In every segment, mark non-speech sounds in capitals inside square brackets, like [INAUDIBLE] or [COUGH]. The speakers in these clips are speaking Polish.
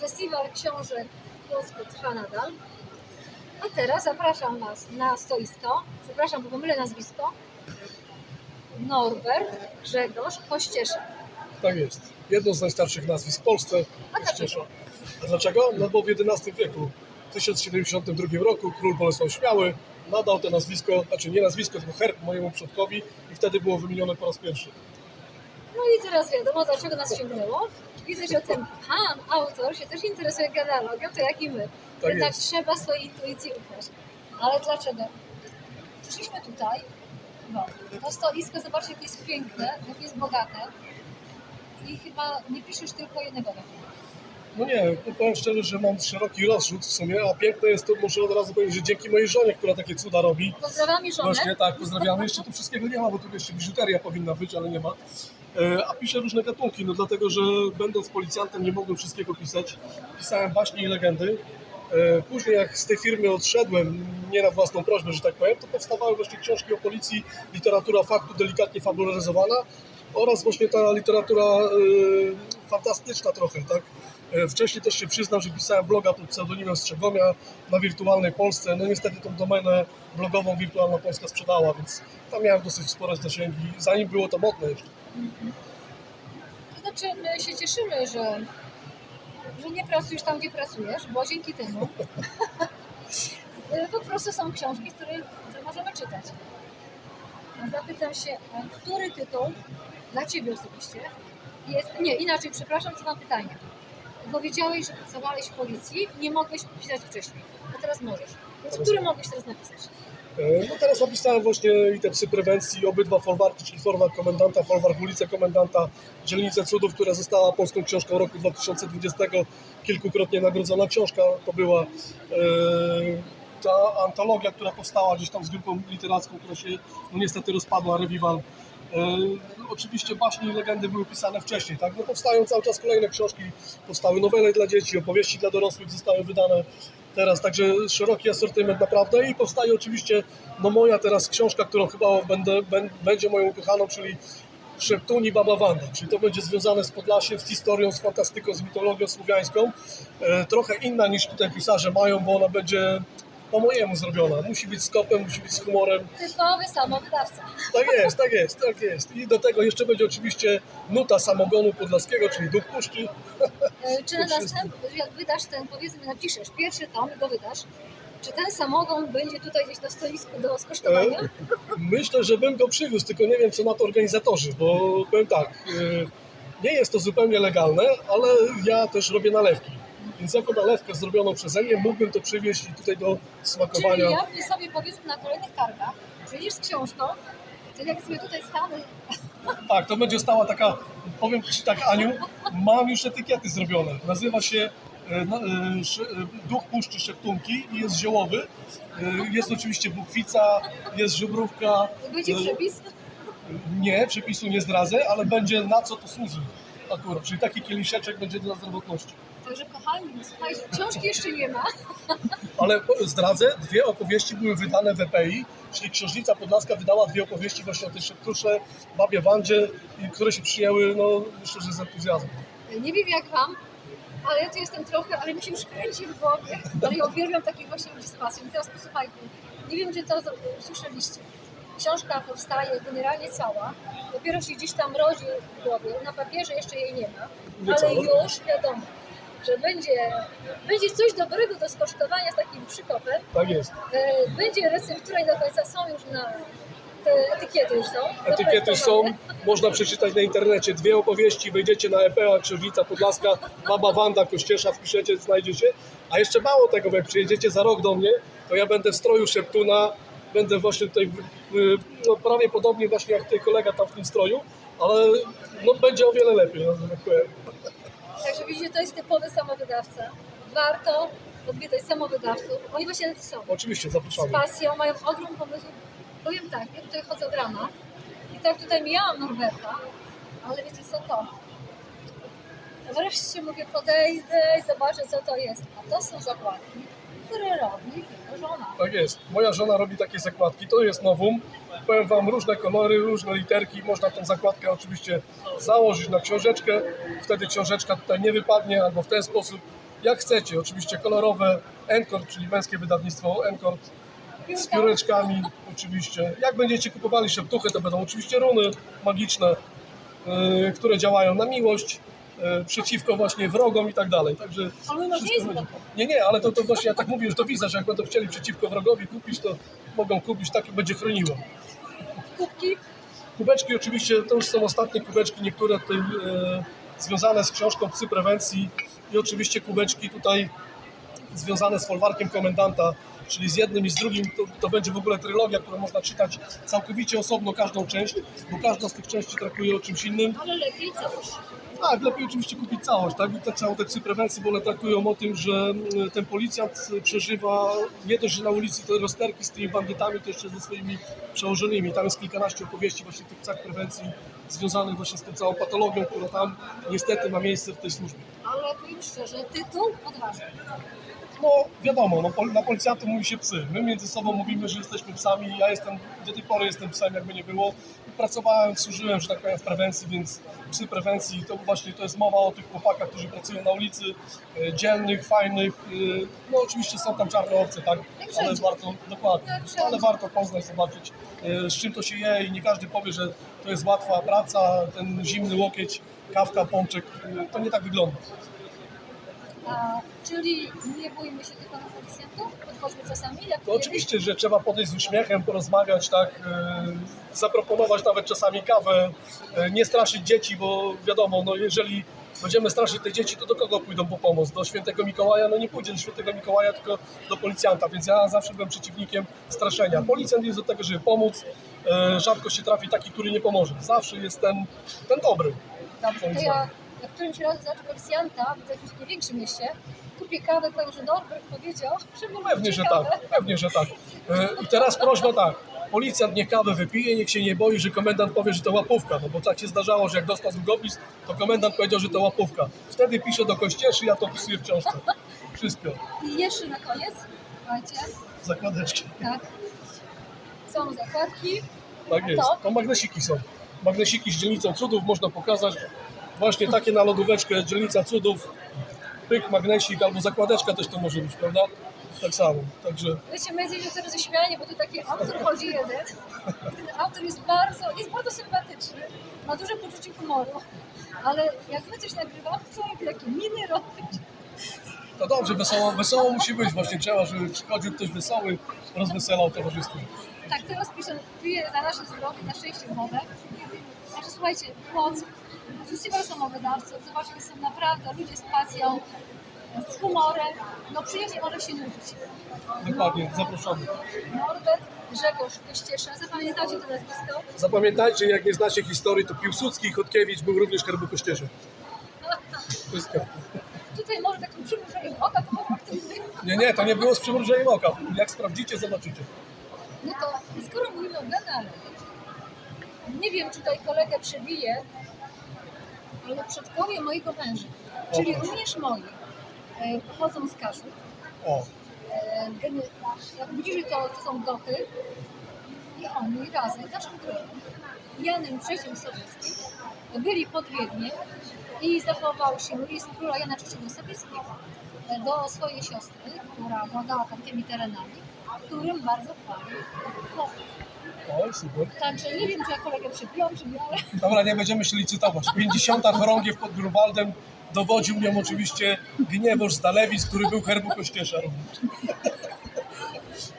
Festiwal Książek w Płocku trwa nadal. A teraz zapraszam Was na stoisko. Przepraszam, bo pomylę nazwisko. Norbert Grzegorz Kościesza. Tak jest. Jedno z najstarszych nazwisk w Polsce. A dlaczego? Ciesza. A dlaczego? No bo w XI wieku, w 1072 roku król Bolesław Śmiały nadał to nazwisko, znaczy nie nazwisko, tylko herb mojemu przodkowi i wtedy było wymienione po raz pierwszy. No i teraz wiadomo, dlaczego nas sięgnęło. Widzę, że ten pan, autor, się też interesuje genealogią, to jak i my. Tak Jednak jest. trzeba swojej intuicji ufać. Ale dlaczego? Przyszliśmy tutaj, bo to stoisko, zobaczcie, jakie jest piękne, jakie jest bogate. I chyba nie piszesz tylko jednego roku. No nie, powiem szczerze, że mam szeroki rozrzut w sumie, a piękne jest to, muszę od razu powiedzieć, że dzięki mojej żonie, która takie cuda robi, Pozdrawiamy żonę. Właśnie tak, pozdrawiamy. Jeszcze tu wszystkiego nie ma, bo tu jeszcze biżuteria powinna być, ale nie ma. E, A piszę różne gatunki, no dlatego, że będąc policjantem nie mogłem wszystkiego pisać. Pisałem baśnie i legendy. E, Później jak z tej firmy odszedłem, nie na własną prośbę, że tak powiem, to powstawały właśnie książki o policji, literatura faktu delikatnie fabularyzowana oraz właśnie ta literatura e, fantastyczna trochę, tak? E, Wcześniej też się przyznam, że pisałem bloga pod pseudonimem Strzegomia na Wirtualnej Polsce. No niestety tą domenę blogową Wirtualna Polska sprzedała, więc tam miałem dosyć spore zasięgi, zanim było to modne jeszcze. To znaczy, my się cieszymy, że, że nie pracujesz tam, gdzie pracujesz, bo dzięki temu [LAUGHS] po prostu są książki, które, które możemy czytać. Zapytam się, który tytuł dla Ciebie osobiście jest... Nie, inaczej, przepraszam, co mam pytanie. Powiedziałeś, że pracowałeś w policji, nie mogłeś pisać wcześniej, a teraz możesz. Więc który mogłeś teraz napisać? E, No teraz napisałem właśnie i te psy prewencji, obydwa folwarki, czyli folwark komendanta, folwark ulicę komendanta, dzielnicę cudów, która została polską książką roku 2020, kilkukrotnie nagrodzona książka to była. E, Ta antologia, która powstała gdzieś tam z grupą literacką, która się no niestety rozpadła, Revival. E, Oczywiście baśnie i legendy były pisane wcześniej, tak? No powstają cały czas kolejne książki, powstały nowele dla dzieci, opowieści dla dorosłych zostały wydane teraz, także szeroki asortyment naprawdę i powstaje oczywiście no moja teraz książka, którą chyba będę, bę- będzie moją ukochaną, czyli Szeptuni Baba Wanda, czyli to będzie związane z Podlasiem, z historią, z fantastyką, z mitologią słowiańską, e, trochę inna niż tutaj pisarze mają, bo ona będzie po mojemu zrobiona, musi być z kopem, musi być z humorem, Typowy samowydawca. tak jest, tak jest, tak jest i do tego jeszcze będzie oczywiście nuta samogonu podlaskiego, czyli duch puszczy, E, Czy na [LAUGHS] następny, jak wydasz ten, powiedzmy, napiszesz pierwszy tom i go wydasz, czy ten samogon będzie tutaj gdzieś na stoisku do skosztowania? E, Myślę, że bym go przywiózł, tylko nie wiem co na to organizatorzy, bo powiem tak, y, nie jest to zupełnie legalne, ale ja też robię nalewki. Więc jako nalewkę zrobioną przeze mnie mógłbym to przywieźć i tutaj do Czyli smakowania. ja mnie sobie powiedzmy na kolejnych targach, przyjdziesz z książką, to jak sobie tutaj stanę, Tak, to będzie stała taka, powiem Ci tak Aniu, mam już etykiety zrobione. Nazywa się e, no, e, e, Duch Puszczy Szeptunki i jest ziołowy. Jest oczywiście bukwica, jest żubrówka. to będzie przepis. Nie, przepisu nie zdradzę, ale będzie na co to służy akurat. Czyli taki kieliszeczek będzie dla zdrowotności. Także kochani, słuchajcie, książki jeszcze nie ma. Ale zdradzę, dwie opowieści były wydane w EPI, czyli Księżnica Podlaska wydała dwie opowieści właśnie o tej szeptusze, babie Wandzie, które się przyjęły, no myślę, że z entuzjazmem. Nie wiem jak wam, ale ja tu jestem trochę, ale mi się już kręci w głowie, ale ja uwielbiam takich właśnie ludzi z pasją. I teraz posłuchajcie, nie wiem czy to usłyszeliście. Książka powstaje generalnie cała, dopiero się gdzieś tam rodzi w głowie, na papierze jeszcze jej nie ma, ale już wiadomo, że będzie, będzie coś dobrego do skosztowania z takim przykopem. Tak jest. E, Będzie receptura i do końca są już na te etykiety już są. Etykiety są, można przeczytać na internecie. Dwie opowieści, wejdziecie na EPA, Księżnica Podlaska, Baba Wanda, Kościesza, wpiszecie, znajdziecie. A jeszcze mało tego, bo jak przyjedziecie za rok do mnie, to ja będę w stroju Szeptuna, będę właśnie tutaj no, prawie podobnie właśnie jak tutaj kolega tam w tym stroju, ale no, będzie o wiele lepiej, no, tak powiem. Także widzicie, to jest typowy samowydawca. Warto odwiedzać samowydawców. Oni właśnie tacy są. Oczywiście, Z zapraszamy. pasją, mają ogrom pomysłów. Powiem tak, ja tutaj chodzę od rana i tak tutaj mijałam Norberta, ale wiecie co to? Wreszcie mówię, podejdę i zobaczę co to jest. A to są zakładki, które robi jego żona. Tak jest. Moja żona robi takie zakładki, to jest nowum. Powiem Wam różne kolory, różne literki. Można tą zakładkę oczywiście założyć na książeczkę. Wtedy książeczka tutaj nie wypadnie, albo w ten sposób jak chcecie, oczywiście kolorowe, Encore, czyli męskie wydawnictwo Encore, z pióreczkami oczywiście. Jak będziecie kupowali szeptuchy, to będą oczywiście runy magiczne, yy, które działają na miłość, przeciwko właśnie wrogom i tak dalej. Także Ale nie będzie. Nie, nie, ale to, to właśnie ja tak mówię, że to widzę, że jak będą chcieli przeciwko wrogowi kupić, to mogą kupić, tak będzie chroniło. kubki. Kubeczki oczywiście to już są ostatnie kubeczki, niektóre tutaj e, związane z książką Psy Prewencji i oczywiście kubeczki tutaj związane z folwarkiem komendanta, czyli z jednym i z drugim. To, to będzie w ogóle trylogia, którą można czytać całkowicie osobno każdą część, bo każda z tych części traktuje o czymś innym. Ale lepiej coś. Tak, lepiej oczywiście kupić całość, tak? I te całe te psy prewencji, bo one traktują o tym, że mm, ten policjant przeżywa nie dość, że na ulicy te rozterki z tymi bandytami, to jeszcze ze swoimi przełożonymi. Tam jest kilkanaście opowieści właśnie w tych psach prewencji związanych właśnie z tą całą patologią, która tam niestety ma miejsce w tej służbie. Ale powiem szczerze, tytuł odważny. No wiadomo, no, na policjantów mówi się psy. My między sobą mówimy, że jesteśmy psami. Ja jestem, do tej pory jestem psem, jakby nie było. Pracowałem, służyłem, że tak powiem, w prewencji, więc psy prewencji to właśnie to jest mowa o tych chłopakach, którzy pracują na ulicy, e, dzielnych, fajnych. e, No oczywiście są tam czarne owce, tak? Ale warto, dokładnie, ale warto poznać, zobaczyć e, z czym to się je i nie każdy powie, że to jest łatwa praca, ten zimny łokieć, kawka, pączek, to nie tak wygląda. Czyli nie boimy się tylko na policjantów? Podchodźmy czasami? Jak oczywiście, że trzeba podejść z uśmiechem, porozmawiać, tak, e, zaproponować nawet czasami kawę, e, nie straszyć dzieci, bo wiadomo, no jeżeli będziemy straszyć te dzieci, to do kogo pójdą po pomoc? Do świętego Mikołaja? No nie pójdzie do świętego Mikołaja, tylko do policjanta, więc ja zawsze byłem przeciwnikiem straszenia. Policjant jest do tego, żeby pomóc, e, rzadko się trafi taki, który nie pomoże. Zawsze jest ten, ten dobry. Dobrze, to ja jak którymś razem zobaczę policjanta w jakimś nie większym mieście, kupię kawę, powiem, że Norbert powiedział, że mi Pewnie, że kawę. tak, pewnie, że tak. E, I teraz prośba tak. Policjant niech kawę wypije, niech się nie boi, że komendant powie, że to łapówka. No bo tak się zdarzało, że jak dostał długopis, to komendant powiedział, że to łapówka. Wtedy pisze do kościeszy, ja to pisuję w książce. Wszystko. I jeszcze na koniec, słuchajcie, Zakładeczki. tak, są zakładki, Tak jest. to? To magnesiki są. Magnesiki z dzielnicą cudów można pokazać. Właśnie takie na lodóweczkę, dzielnica cudów. Pyk, magnesik albo zakładeczka też to może być, prawda? Tak samo. Także Wiecie, my jesteśmy coraz roześmiani, bo tu taki autor chodzi jeden. Ten autor jest bardzo, jest bardzo sympatyczny, ma duże poczucie humoru, ale jak my coś nagrywamy, to robi takie miny robić. To dobrze, wesoło, wesoło musi być. Właśnie trzeba, żeby przychodził ktoś wesoły, rozweselał towarzystwo. Tak, teraz piszę, piję za nasze zdrowie, na szczęście wodę. Słuchajcie, Płock, festiwal samowydawców, zobaczcie, są naprawdę ludzie z pasją, z humorem, no przyjedzie może się nudzić. Dokładnie, zapraszamy. Norbert, Grzegorz Kościesza, zapamiętacie to nazwisko? Zapamiętajcie, jak nie znacie historii, to Piłsudski i Chodkiewicz był również herbokościerzem. Wszystko. Tutaj może takim przymrużeniem oka, to może faktycznie. Nie, nie, to nie było z przymrużeniem oka. Jak sprawdzicie, zobaczycie. No to skoro mówimy o Ganale, nie wiem, czy tutaj kolegę przebije, ale przodkowie mojego męża, czyli również moi, e, pochodzą z Kaszub. O, E, geny- Jak widzisz, to, to są gochy i oni razem z naszym królem, Janem III Sowieckim, byli pod Wiedniem i zachował się list króla Jana III Sobieskiego e, do swojej siostry, która władała tamtymi terenami, którym bardzo chwalił. No, o, super. Także nie wiem, czy ja kolegę przybiłam, czy nie, ale Dobra, nie będziemy się licytować. 50. chorągiew pod Grunwaldem dowodził nią oczywiście Gniewosz z Dalewic, który był herbokościerza również.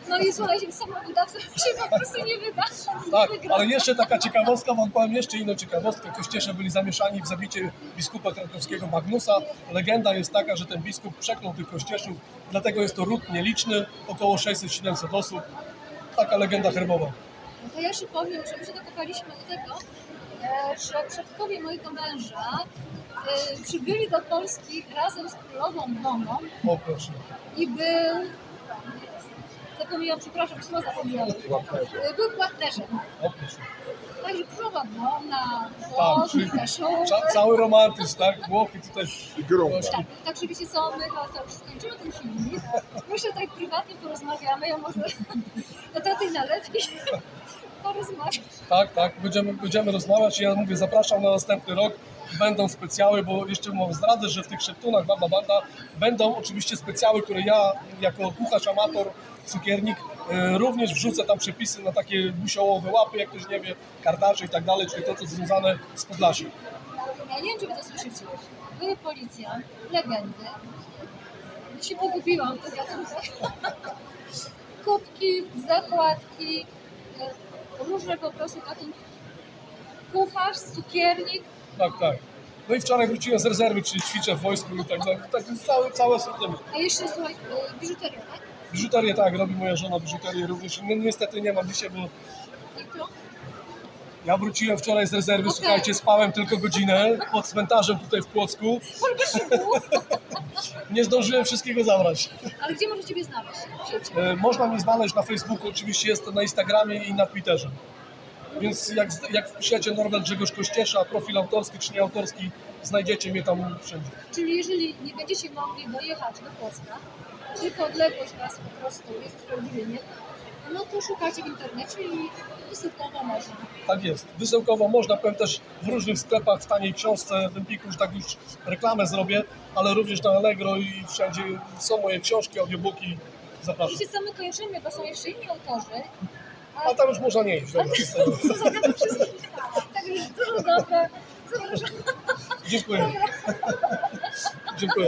no i słuchajcie, samowydawca się po prostu nie wyda. Tak, nie ale jeszcze taka ciekawostka, wam powiem jeszcze inną ciekawostkę. Kościerze byli zamieszani w zabicie biskupa krakowskiego Magnusa. Legenda jest taka, że ten biskup przeklął tych kościerzów, dlatego jest to ród nieliczny, około 600-700 osób. Taka legenda herbowa. No to ja jeszcze powiem, że my się dokopaliśmy do tego, e, że przodkowie mojego męża e, przybyli do Polski razem z królową Boną O proszę. i był, zapomniałam, przepraszam, słowa zapomniałam, E, był płatnerzem. O proszę. Także Tak, Włochy, czyli Kaszubę. ca- cały romantyzm, tak? Włochy tutaj. Tak, także wiecie co, my chyba to już skończymy ten filmik. Myślę, tutaj prywatnie porozmawiamy, ja może no to ty najlepiej [LAUGHS] porozmawiać. Tak, tak, będziemy, będziemy rozmawiać. Ja mówię, zapraszam na następny rok. Będą specjały, bo jeszcze wam zdradzę, że w tych szeptunach Baba Banda będą oczywiście specjały, które ja jako kucharz, amator, cukiernik e, również wrzucę tam przepisy na takie busiołowe łapy, jak ktoś nie wie, kardacze i tak dalej, czyli to, co związane z Podlasiem. Ja nie wiem, czy wy to słyszycie. Były policjant, legendy. Ja się pogubiłam. [LAUGHS] Kubki, zakładki, e, różne po prostu gatunki. Kucharz, cukiernik. Tak, tak. No i wczoraj wróciłem z rezerwy, czyli ćwiczę w wojsku i tak dalej. Tak, cały, cały asortyment. A jeszcze słuchaj, e, biżuteria, tak? Biżuterię tak, robi moja żona biżuterię również. No, niestety nie mam dzisiaj, bo I to? ja wróciłem wczoraj z rezerwy, Okej. słuchajcie, spałem tylko godzinę pod cmentarzem tutaj w Płocku. [LAUGHS] Nie zdążyłem wszystkiego zabrać. Ale gdzie możecie Ciebie znaleźć sieci? E, Można mnie znaleźć na Facebooku, oczywiście jest to na Instagramie i na Twitterze. Więc jak, jak wpiszecie Norbert Grzegorz Kościesza, profil autorski czy nieautorski, znajdziecie mnie tam wszędzie. Czyli jeżeli nie będziecie mogli dojechać do Płocka, tylko odległość Was po prostu jest usprawiedliwienie, no to szukajcie w internecie i wysyłkowo można. Tak jest. Wysełkowo można, powiem też w różnych sklepach, w taniej książce, w Empiku, już tak już reklamę zrobię, ale również na Allegro i wszędzie są moje książki, audiobooki. Zapraszam. Wiecie co, my kończymy, bo są jeszcze inni autorzy. A tam już można nie iść. Dobra. Zagadam wszystkich. Także dużo dobra. Zapraszam. Dziękuję. Dziękuję.